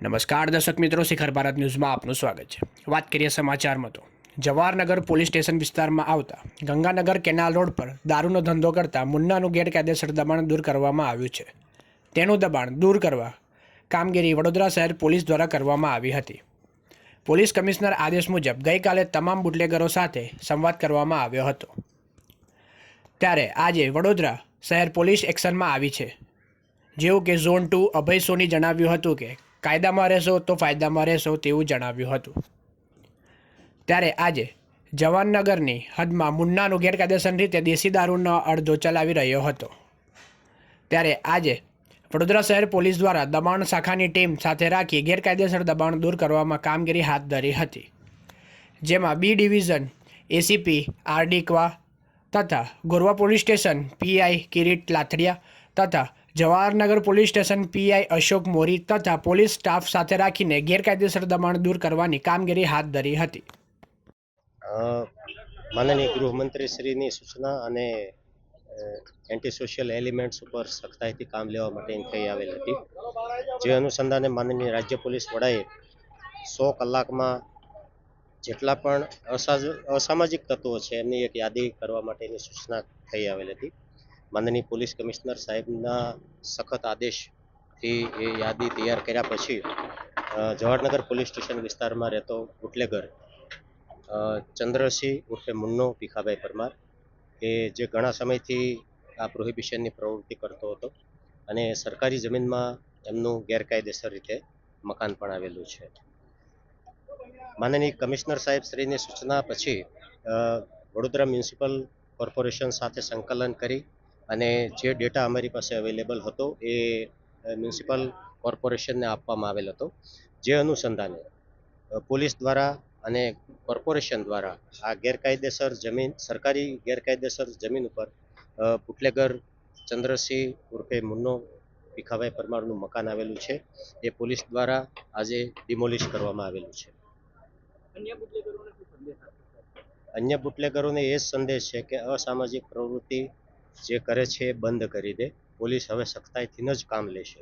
નમસ્કાર દર્શક મિત્રો, શિખર ભારત ન્યૂઝમાં આપનું સ્વાગત છે. વાત કરીએ સમાચારમાં તો. જવાહરનગર પોલીસ સ્ટેશન વિસ્તારમાં આવતા ગંગાનગર કેનાલ રોડ પર દારૂનો ધંધો કરતા મુન્નાનું ગેરકાયદેસર દબાણ દૂર કરવામાં આવ્યું છે. તેનું દબાણ દૂર કરવા કામગીરી વડોદરા શહેર પોલીસ દ્વારા કરવામાં આવી હતી. પોલીસ કમિશનર આદેશ મુજબ ગઈકાલે તમામ બુટલેગરો સાથે સંવાદ કરવામાં આવ્યો હતો. ત્યારે આજે વડોદરા શહેર પોલીસ એક્શનમાં આવી છે. જેવું કે ઝોન ટુ અભય સોની જણાવ્યું હતું કે કાયદામાં રહેશો તો ફાયદામાં રહેશો તેવું જણાવ્યું હતું. ત્યારે આજે જવાનનગરની હદમાં મુન્નાનું ગેરકાયદેસર રીતે દેશી દારૂનો અડધો ચલાવી રહ્યો હતો. ત્યારે આજે વડોદરા શહેર પોલીસ દ્વારા દબાણ શાખાની ટીમ સાથે રાખી ગેરકાયદેસર દબાણ દૂર કરવામાં કામગીરી હાથ ધરી હતી. જેમાં B division, ACP R D ક્વા તથા Gorwa police station, PI Kirit Lathadiya તથા Jawaharnagar police station PI Ashok Mori તથા પોલીસ સ્ટાફ સાથે રાખીને ગેરકાયદેસર દબાણ દૂર કરવાની કામગીરી હાથ ધરી હતી. માનનીય ગૃહમંત્રીશ્રીની સૂચના અને એન્ટી સોશિયલ એલિમેન્ટ્સ ઉપર સખ્તાઈથી કામ લેવા માટેની થઈ આવેલ હતી. જે અનુસંધાને માનનીય રાજ્ય પોલીસ વડાએ સો કલાકમાં જેટલા પણ અસામાજિક તત્વો છે એમની એક યાદી કરવા માટેની સૂચના થઈ આવેલ હતી. માનનીય પોલીસ કમિશનર સાહેબના સખત આદેશથી એ યાદી તૈયાર કર્યા પછી જવાહરનગર પોલીસ સ્ટેશન વિસ્તારમાં રહેતો બુટલેગર ચંદ્રસિંહ ઉર્ફે મુન્નો ભીખાભાઈ પરમાર, કે જે ઘણા સમયથી આ પ્રોહિબિશનની પ્રવૃત્તિ કરતો હતો અને સરકારી જમીનમાં એમનું ગેરકાયદેસર રીતે મકાન પણ આવેલું છે. માનનીય કમિશનર સાહેબ શ્રીની સૂચના પછી વડોદરા મ્યુનિસિપલ કોર્પોરેશન સાથે સંકલન કરી અને જે ડેટા અમારી પાસે અવેલેબલ હતો એ મ્યુનિસિપલ કોર્પોરેશનને આપવામાં આવેલ હતો. જે અનુસંધાને પોલીસ દ્વારા અને કોર્પોરેશન દ્વારા આ ગેરકાયદેસર જમીન સરકારી ગેરકાયદેસર જમીન ઉપર બુટલેગર ચંદ્રસિંહ ઉર્ફે મુન્નો ભીખાભાઈ પરમારનું મકાન આવેલું છે. એ પોલીસ દ્વારા આજે ડિમોલિશ કરવામાં આવેલું છે. અન્ય બુટલેગરોને એ જ સંદેશ છે કે અસામાજિક પ્રવૃત્તિ જે કરે છે એ બંધ કરી દે. પોલીસ હવે સખ્તાઈથી જ કામ લેશે.